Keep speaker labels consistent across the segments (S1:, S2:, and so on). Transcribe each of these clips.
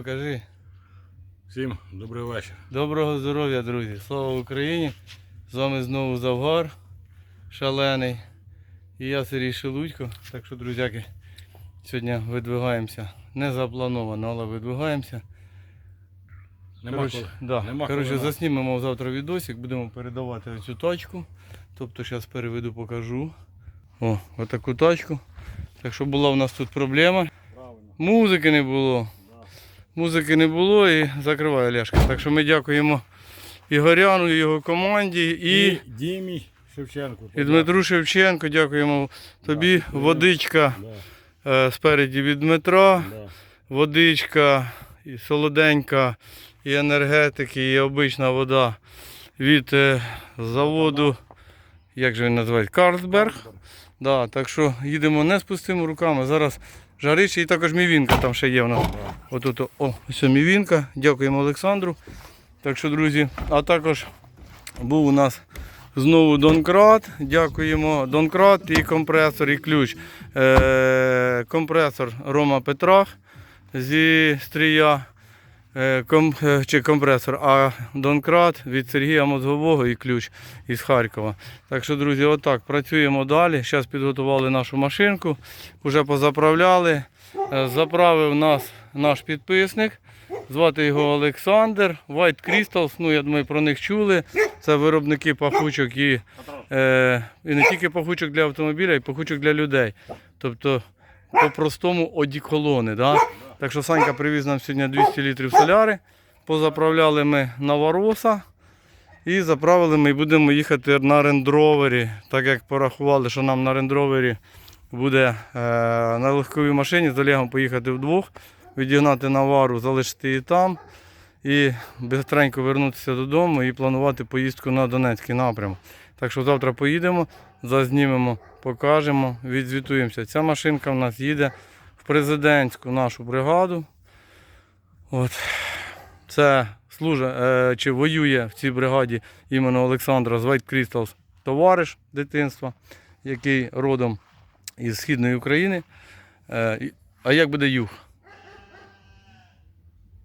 S1: Кажи,
S2: Всім добрий вечір.
S1: доброго здоров'я, друзі. Слава Україні! З вами знову Завгар, шалений. І я Сергій Шелудько. Так що, друзяки, сьогодні видвигаємося. Не заплановано, але видвигаємося.
S2: Нема
S1: Коротше,
S2: коли.
S1: да.
S2: Нема
S1: Коротше,
S2: коли.
S1: заснімемо завтра відосик, будемо передавати цю тачку. Тобто зараз переведу, покажу. О, отаку тачку. Так що була у нас тут проблема.
S2: Правильно.
S1: Музики не було. Музики не було і закриває Ляшка. Так що ми дякуємо Ігоряну, його команді і,
S2: І Дімі Шевченку.
S1: і Дмитру Шевченко. Дякуємо тобі.
S2: Да.
S1: Водичка
S2: Да,
S1: е, спереді від Дмитра.
S2: да.
S1: Водичка, і солоденька, і енергетики, і обична вода від е, заводу, як же він називається, Карлсберг. Да, так що їдемо не з пустими руками. Зараз жарище і також мівінка там ще є в нас. Отут, о, ось мівінка. Дякуємо Олександру. Так що, друзі, а також був у нас знову Донкрат. Дякуємо. Донкрат і компресор, і ключ. Е, компресор Рома Петрах зі стрія. Е, ком, е, чи компресор, а Донкрат від Сергія Мозгового і ключ із Харкова. Так що, друзі, отак працюємо далі. Зараз підготували нашу машинку, вже позаправляли. Е, Заправив нас наш підписник. Звати його Олександр. White Crystals, ну я думаю, про них чули. Це виробники пахучок і, е, і не тільки пахучок для автомобіля, і пахучок для людей. Тобто, по-простому одіколони. Да? Так що Санька привіз нам сьогодні 200 літрів соляри. Позаправляли ми на Вароса. І заправили ми і будемо їхати на рендровері, так як порахували, що нам на рендровері буде е, на легковій машині з Олегом поїхати вдвох, відігнати навару, залишити її там і швидко вернутися додому і планувати поїздку на Донецький напрямок. Так що завтра поїдемо, зазнімемо, покажемо, відзвітуємося. Ця машинка в нас їде президентську нашу бригаду. От. Це служить е, чи воює в цій бригаді іменно Олександра з White товариш дитинства, який родом із Східної України. Е, а як буде юг?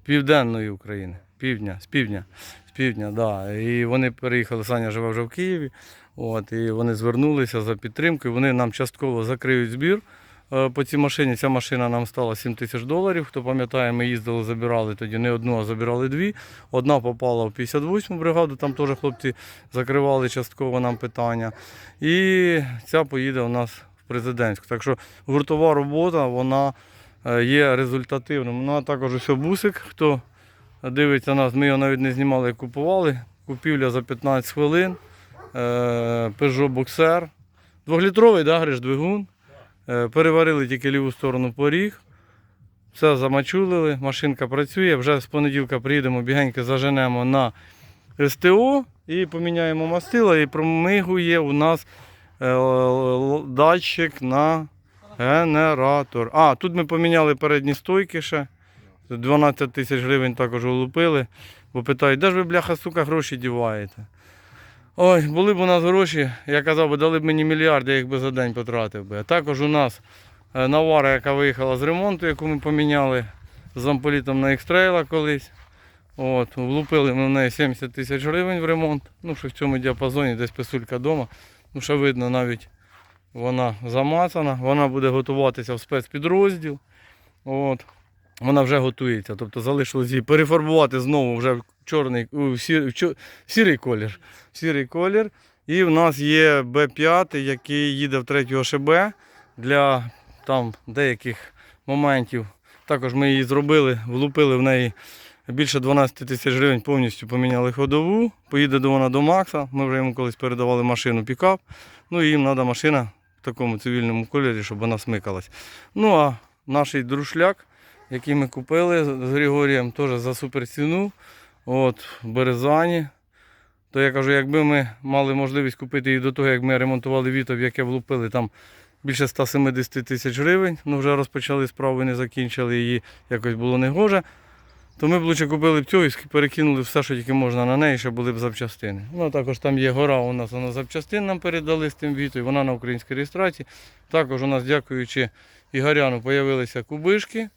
S1: Південної України. Півдня, з півдня. З півдня, да. І вони переїхали, Саня живе вже в Києві. От, і вони звернулися за підтримкою. Вони нам частково закриють збір по цій машині. Ця машина нам стала 7 тисяч доларів. Хто пам'ятає, ми їздили, забирали тоді не одну, а забирали дві. Одна попала в 58-му бригаду, там теж хлопці закривали частково нам питання. І ця поїде у нас в президентську. Так що гуртова робота, вона е, є результативною. Ну а також ось бусик, хто дивиться нас, ми його навіть не знімали, як купували. Купівля за 15 хвилин. Е, Peugeot Boxer. Двохлітровий, да, Гриш, двигун. Е, Переварили тільки ліву сторону поріг. Все замачулили, машинка працює. Вже з понеділка приїдемо, бігенько заженемо на СТО і поміняємо мастила. І промигує у нас е, датчик на генератор. А, тут ми поміняли передні стойки ще. 12 тисяч гривень також улупили. Бо питають, де ж ви, бляха, сука, гроші діваєте? Ой, були б у нас гроші, я казав би, дали б мені мільярд, я їх би за день потратив би. А також у нас е, навара, яка виїхала з ремонту, яку ми поміняли з замполітом на екстрейла колись. От, влупили ми в неї 70 тисяч гривень в ремонт. Ну, що в цьому діапазоні десь писулька вдома. Ну, що видно, навіть вона замацана, вона буде готуватися в спецпідрозділ. От. Вона вже готується. Тобто залишилось її перефарбувати знову вже в чорний, у сірий, в чо- в сірий колір. В Сірий колір. І в нас є Б5, який їде в 3 ОШБ для там деяких моментів. Також ми її зробили, влупили в неї більше 12 тисяч гривень, повністю поміняли ходову. Поїде до вона до Макса. Ми вже йому колись передавали машину пікап. Ну і їм треба машина в такому цивільному кольорі, щоб вона смикалась. Ну а наш друшляк, який ми купили з Григорієм, теж за суперціну. От, в Березані. То я кажу, якби ми мали можливість купити її до того, як ми ремонтували віто, в яке влупили там більше 170 тисяч гривень, ну вже розпочали справу і не закінчили її, якось було негоже. То ми б лучше купили б цього і перекинули все, що тільки можна на неї, щоб були б запчастини. Ну також там є гора, у нас вона запчастин нам передали з тим вітою, вона на українській реєстрації. Також у нас, дякуючи Ігоряну, з'явилися кубишки.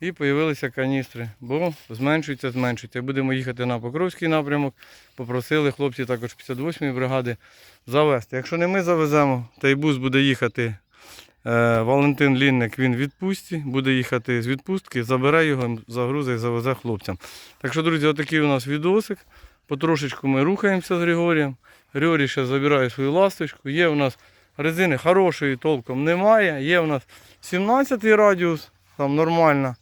S1: І з'явилися каністри, бо зменшується, зменшується. Будемо їхати на Покровський напрямок. Попросили хлопці також 58-ї бригади завести. Якщо не ми завеземо, то і бус буде їхати. Е, Валентин Лінник він в відпустці, буде їхати з відпустки, забере його, загрузить і завезе хлопцям. Так що, друзі, отакий у нас відосик. Потрошечку ми рухаємося з Григорієм. Григорій ще забирає свою ласточку. Є у нас резини хорошої толком немає. Є у нас 17-й радіус, там нормально.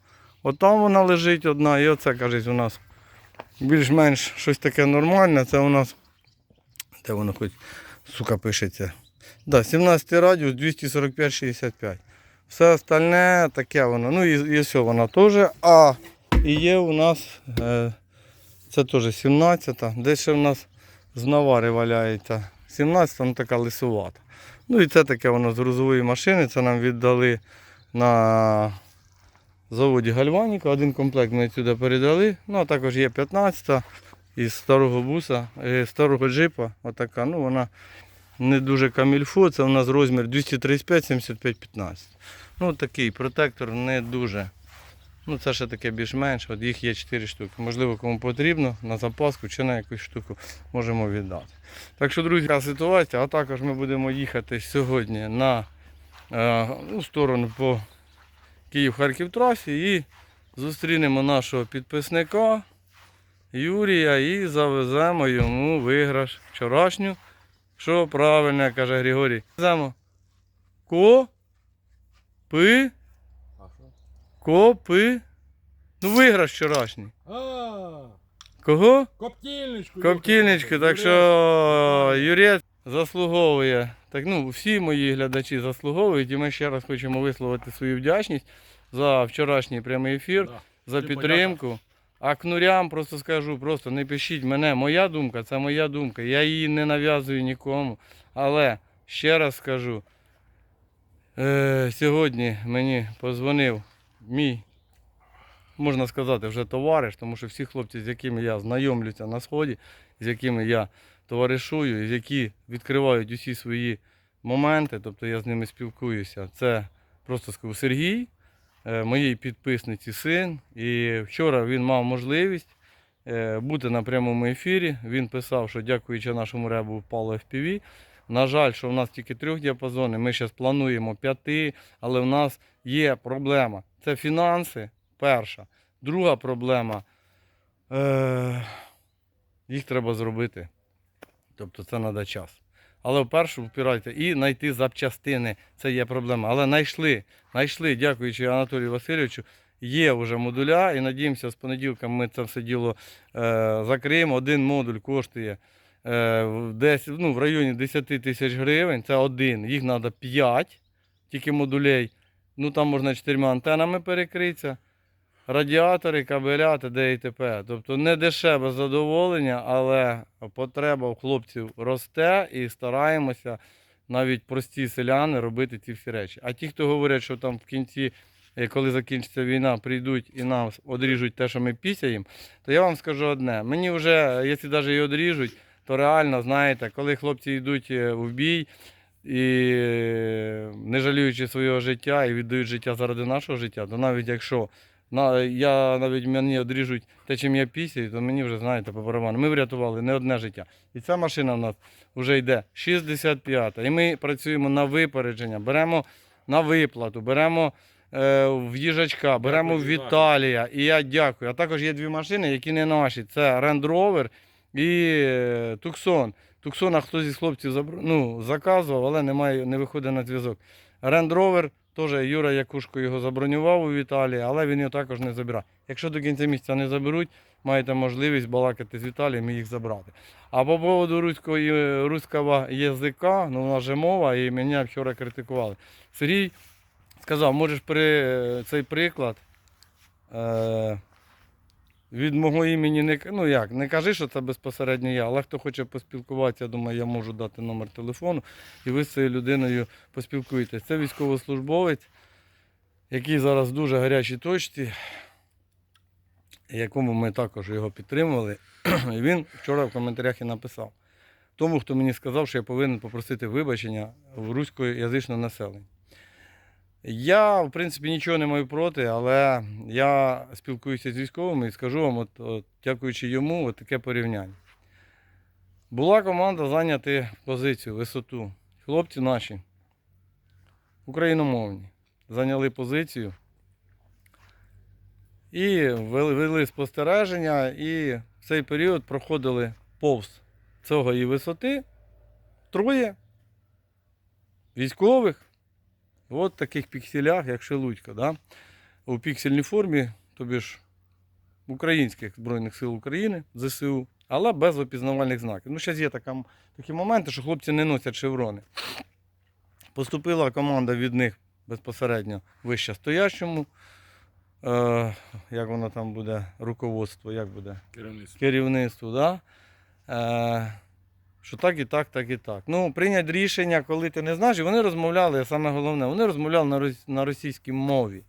S1: От там вона лежить одна, і оце, кажуть, у нас більш-менш щось таке нормальне. Це у нас. Де воно хоч, сука, пишеться. Да, 17 радіус 245-65. Все остальне таке воно. Ну і, і все воно теж. А і є у нас. Е, це теж 17. Десь ще в нас з навари валяється. 17 ну така лисувата. Ну і це таке воно з грузової машини. Це нам віддали на заводі Гальваніка. Один комплект ми сюди передали. Ну а також є 15-та із старого буса, е, старого джипа. Отака. Ну вона не дуже камільфо. Це у нас розмір 235 75 15. Ну такий протектор не дуже. Ну, це ще таке більш-менш. От їх є 4 штуки. Можливо, кому потрібно на запаску чи на якусь штуку можемо віддати. Так що, друзі, така ситуація. А також ми будемо їхати сьогодні на е, ну, сторону по Київ-Харків трасі і зустрінемо нашого підписника Юрія і завеземо йому виграш вчорашню. Що правильно каже Григорій? Завеземо ко пи Копи. Ну, виграш вчорашній. Кого?
S2: коптільничку.
S1: Коптільнички. Так що Юрець заслуговує. Так, ну, всі мої глядачі заслуговують. І ми ще раз хочемо висловити свою вдячність за вчорашній прямий ефір,
S2: Да.
S1: за
S2: Ти
S1: підтримку. А кнурям просто скажу, просто не пишіть мене. Моя думка це моя думка. Я її не нав'язую нікому. Але ще раз скажу. Е, сьогодні мені позвонив мій, можна сказати, вже товариш, тому що всі хлопці, з якими я знайомлюся на сході, з якими я товаришую, які відкривають усі свої моменти, тобто я з ними спілкуюся. Це просто скажу Сергій, е, моїй підписниці син. І вчора він мав можливість е, бути на прямому ефірі. Він писав, що дякуючи нашому ребу впало FPV. На жаль, що в нас тільки трьох діапазонів. Ми зараз плануємо п'яти, але в нас є проблема. Це фінанси, перша. Друга проблема. Е, їх треба зробити. Тобто це треба час. Але вперше впирайте і знайти запчастини. Це є проблема. Але знайшли, знайшли, дякуючи Анатолію Васильовичу, є вже модуля, і надіємося, з понеділка ми це все діло е, закриємо. Один модуль коштує е, десь, ну, в районі 10 тисяч гривень. Це один. Їх треба 5 тільки модулей. Ну там можна чотирма антенами перекритися. Радіатори, кабеля, т.д. і т.п. Тобто не дешеве задоволення, але потреба у хлопців росте і стараємося навіть прості селяни робити ці всі речі. А ті, хто говорять, що там в кінці, е, коли закінчиться війна, прийдуть і нам одріжуть те, що ми пісяємо, то я вам скажу одне: мені вже, якщо навіть і одріжуть, то реально, знаєте, коли хлопці йдуть е, в бій і е, не жаліючи свого життя і віддають життя заради нашого життя, то навіть якщо на, я навіть мені одріжуть те, чим я пісяю, то мені вже знаєте по барабану. Ми врятували не одне життя. І ця машина в нас вже йде 65-та. І ми працюємо на випередження, беремо на виплату, беремо е, в їжачка, беремо в Віталія. І я дякую. А також є дві машини, які не наші. Це Land Rover і е, Tucson. Tucson хтось із хлопців забр... ну, заказував, але немає, не виходить на зв'язок. Rover Теж Юра Якушко його забронював у Віталії, але він його також не забирає. Якщо до кінця місяця не заберуть, маєте можливість балакати з Віталієм і їх забрати. А по поводу руського, руського язика, ну вона нас мова, і мене вчора критикували. Сергій сказав, можеш при цей приклад е, від мого імені не ну як, не кажи, що це безпосередньо я, але хто хоче поспілкуватися, я думаю, я можу дати номер телефону, і ви з цією людиною поспілкуєтесь. Це військовослужбовець, який зараз в дуже гарячій точці, якому ми також його підтримували. І він вчора в коментарях і написав. Тому, хто мені сказав, що я повинен попросити вибачення в руськоязичного населення. Я, в принципі, нічого не маю проти, але я спілкуюся з військовими і скажу вам, от, от, дякуючи йому, от таке порівняння. Була команда зайняти позицію, висоту. Хлопці наші, україномовні, зайняли позицію і вели, спостереження, і в цей період проходили повз цього і висоти троє військових. От в таких пікселях, як Шелудько, да? у піксельній формі, тобі ж українських Збройних сил України, ЗСУ, але без опізнавальних знаків. Ну, зараз є така, такі моменти, що хлопці не носять шеврони. Поступила команда від них безпосередньо вище стоящому. Е, як воно там буде, руководство, як буде?
S2: Керівництво.
S1: керівництву, да? е, що так і так, так і так. Ну, прийняти рішення, коли ти не знаєш, і вони розмовляли, саме головне, вони розмовляли на, рос- на російській мові.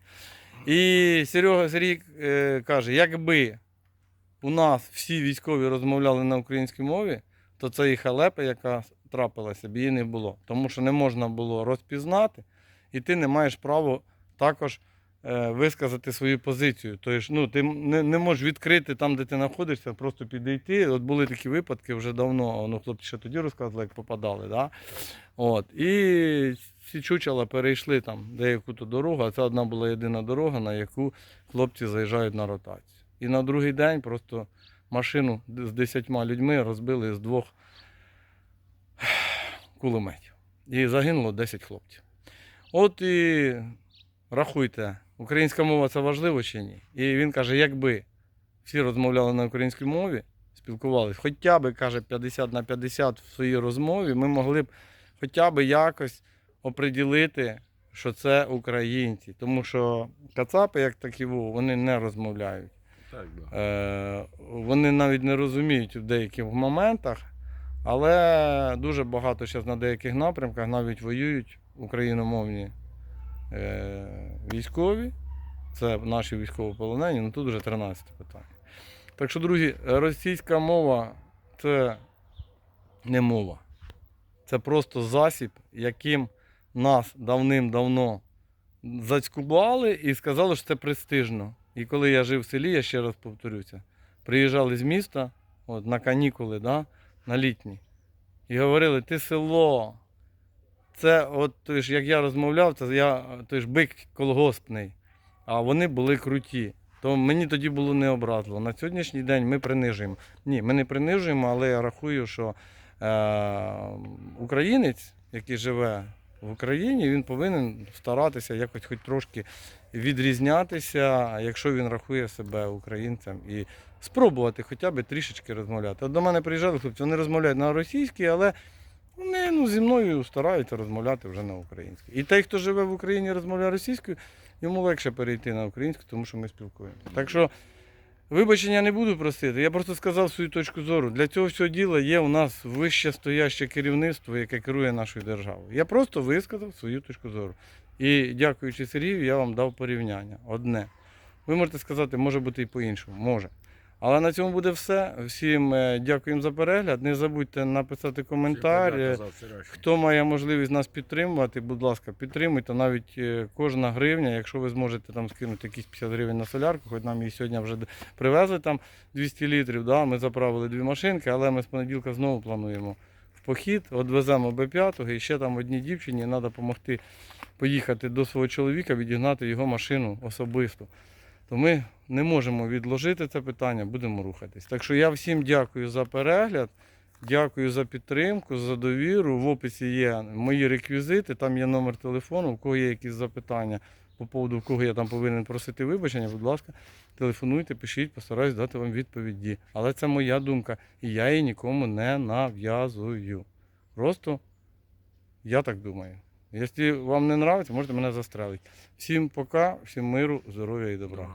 S1: І Серега Сергій е, каже, якби у нас всі військові розмовляли на українській мові, то цієї халепи, яка трапилася, б її не було. Тому що не можна було розпізнати, і ти не маєш права також висказати свою позицію. Тобто, ну, ти не, не можеш відкрити там, де ти знаходишся, просто підійти. От були такі випадки вже давно. Ну, хлопці ще тоді розказували, як попадали. Да? От. І ці чучела перейшли там деяку то дорогу, а це одна була єдина дорога, на яку хлопці заїжджають на ротацію. І на другий день просто машину з десятьма людьми розбили з двох кулеметів. І загинуло 10 хлопців. От і рахуйте, українська мова це важливо чи ні? І він каже, якби всі розмовляли на українській мові, спілкувалися, хоча б, каже, 50 на 50 в своїй розмові, ми могли б хоча б якось оприділити, що це українці. Тому що кацапи, як такі, вони не розмовляють.
S2: Так, да.
S1: Е, вони навіть не розуміють в деяких моментах, але дуже багато зараз на деяких напрямках навіть воюють україномовні військові. Це наші військовополонені, ну тут вже 13 питання. Так що, друзі, російська мова це не мова. Це просто засіб, яким нас давним-давно зацькували і сказали, що це престижно. І коли я жив в селі, я ще раз повторюся, приїжджали з міста от, на канікули, да, на літні, і говорили, ти село. Це, от, той ж, як я розмовляв, це я той ж бик колгоспний, а вони були круті. То мені тоді було не образливо. На сьогоднішній день ми принижуємо. Ні, ми не принижуємо, але я рахую, що е, українець, який живе в Україні, він повинен старатися якось хоч трошки відрізнятися, якщо він рахує себе українцем, і спробувати хоча б трішечки розмовляти. От до мене приїжджали хлопці, вони розмовляють на російській, але вони ну, зі мною стараються розмовляти вже на українській. І той, хто живе в Україні розмовляє російською, йому легше перейти на українську, тому що ми спілкуємося. Так що вибачення не буду просити. Я просто сказав свою точку зору. Для цього всього діла є у нас вище стояще керівництво, яке керує нашою державою. Я просто висказав свою точку зору. І дякуючи Сергію, я вам дав порівняння. Одне. Ви можете сказати, може бути і по-іншому. Може. Але на цьому буде все. Всім е, дякуємо за перегляд. Не забудьте написати коментар. Хто має можливість нас підтримувати, будь ласка, підтримуйте. Навіть е, кожна гривня, якщо ви зможете там скинути якісь 50 гривень на солярку, хоч нам її сьогодні вже привезли там 200 літрів, да, ми заправили дві машинки, але ми з понеділка знову плануємо в похід, відвеземо Б5 і ще там одній дівчині треба допомогти поїхати до свого чоловіка, відігнати його машину особисто. То ми не можемо відложити це питання, будемо рухатись. Так що я всім дякую за перегляд. Дякую за підтримку, за довіру. В описі є мої реквізити, там є номер телефону, у кого є якісь запитання по поводу, кого я там повинен просити вибачення, будь ласка, телефонуйте, пишіть, постараюсь дати вам відповіді. Але це моя думка, і я її нікому не нав'язую. Просто я так думаю. Якщо вам не подобається, можете мене застрелити. Всім пока, всім миру, здоров'я і добра.